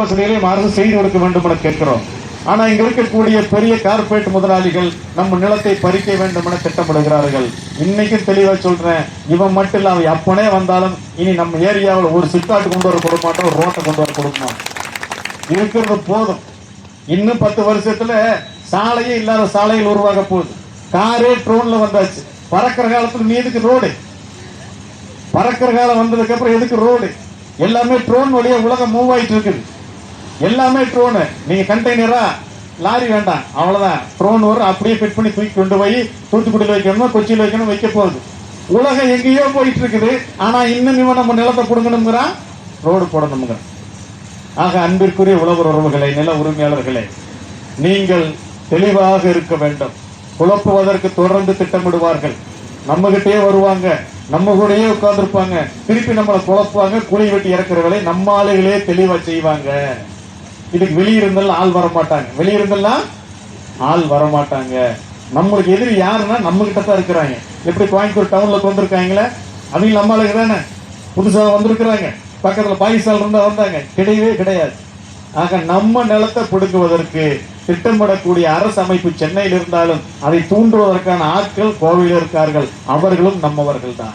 வசதிகளையும் அரசு செய்து கொடுக்க வேண்டும் என கேட்கிறோம். ஆனா இங்க இருக்கக்கூடிய பெரிய கார்ப்பரேட் முதலாளிகள் நம்ம நிலத்தை பறிக்க வேண்டும் என திட்டமிடுகிறார்கள். இன்னைக்கும் தெளிவா சொல்றேன் இவன் மட்டும் இல்லாமல் அப்பனே வந்தாலும் இனி நம்ம ஏரியாவில் ஒரு சித்தாட்டு கொண்டு வர கொடுக்க மாட்டோம் ஒரு ரோட்டை கொண்டு வர கொடுக்க இருக்கிறது போதும். இன்னும் பத்து வருஷத்துல சாலையே இல்லாத சாலைகள் உருவாக போகுது. காரே ட்ரோன்ல வந்தாச்சு. பறக்கிற காலத்துல நீ எதுக்கு ரோடு பறக்கிற காலம் வந்ததுக்கு அப்புறம் எதுக்கு ரோடு எல்லாமே ட்ரோன் வழியா உலகம் மூவ் ஆயிட்டு இருக்குது. எல்லாமே ட்ரோனு நீங்கள் கண்டெய்னரா லாரி வேண்டாம். அவ்வளோதான் ட்ரோன் வரும் அப்படியே ஃபிட் பண்ணி தூக்கி கொண்டு போய் தூத்துக்குடியில் வைக்கணுமா கொச்சியில் வைக்கணும் வைக்க போகுது. உலகம் எங்கேயோ போயிட்டு இருக்குது ஆனால் இன்னும் இவன் நம்ம நிலத்தை கொடுக்கணுங்கிறான் ரோடு போடணுங்கிறான் ஆக அன்பிற்குரிய உழவர் உறவுகளை நில உரிமையாளர்களே நீங்கள் தெளிவாக இருக்க வேண்டும். குழப்புவதற்கு தொடர்ந்து திட்டமிடுவார்கள். நம்மகிட்டயே வருவாங்க. நம்ம கூடயே உட்காந்துருப்பாங்க திருப்பி நம்மளை குழப்புவாங்க. குழி வெட்டி இறக்குற வேலை நம்ம ஆளுகளே தெளிவாக செய்வாங்க. இதுக்கு வெளியிருந்தெல்லாம் ஆள் வர மாட்டாங்க வெளியிருந்தெல்லாம் ஆள் வர மாட்டாங்க நம்மளுக்கு எதிரி யாருன்னா நம்ம கிட்ட தான் இருக்கிறாங்க. எப்படி கோயம்புத்தூர் டவுன்ல வந்திருக்காங்களே அவங்க நம்ம தானே? புதுசாக வந்திருக்கிறாங்க. பக்கத்தில் பாகிஸ்தான் இருந்தால் வந்தாங்க. கிடையவே கிடையாது. ஆக நம்ம நிலத்தை பிடுங்குவதற்கு திட்டமிடக்கூடிய அரசு அமைப்பு சென்னையில் இருந்தாலும் அதை தூண்டுவதற்கான ஆட்கள் கோவையில் இருக்கார்கள். அவர்களும் நம்மவர்கள் தான்.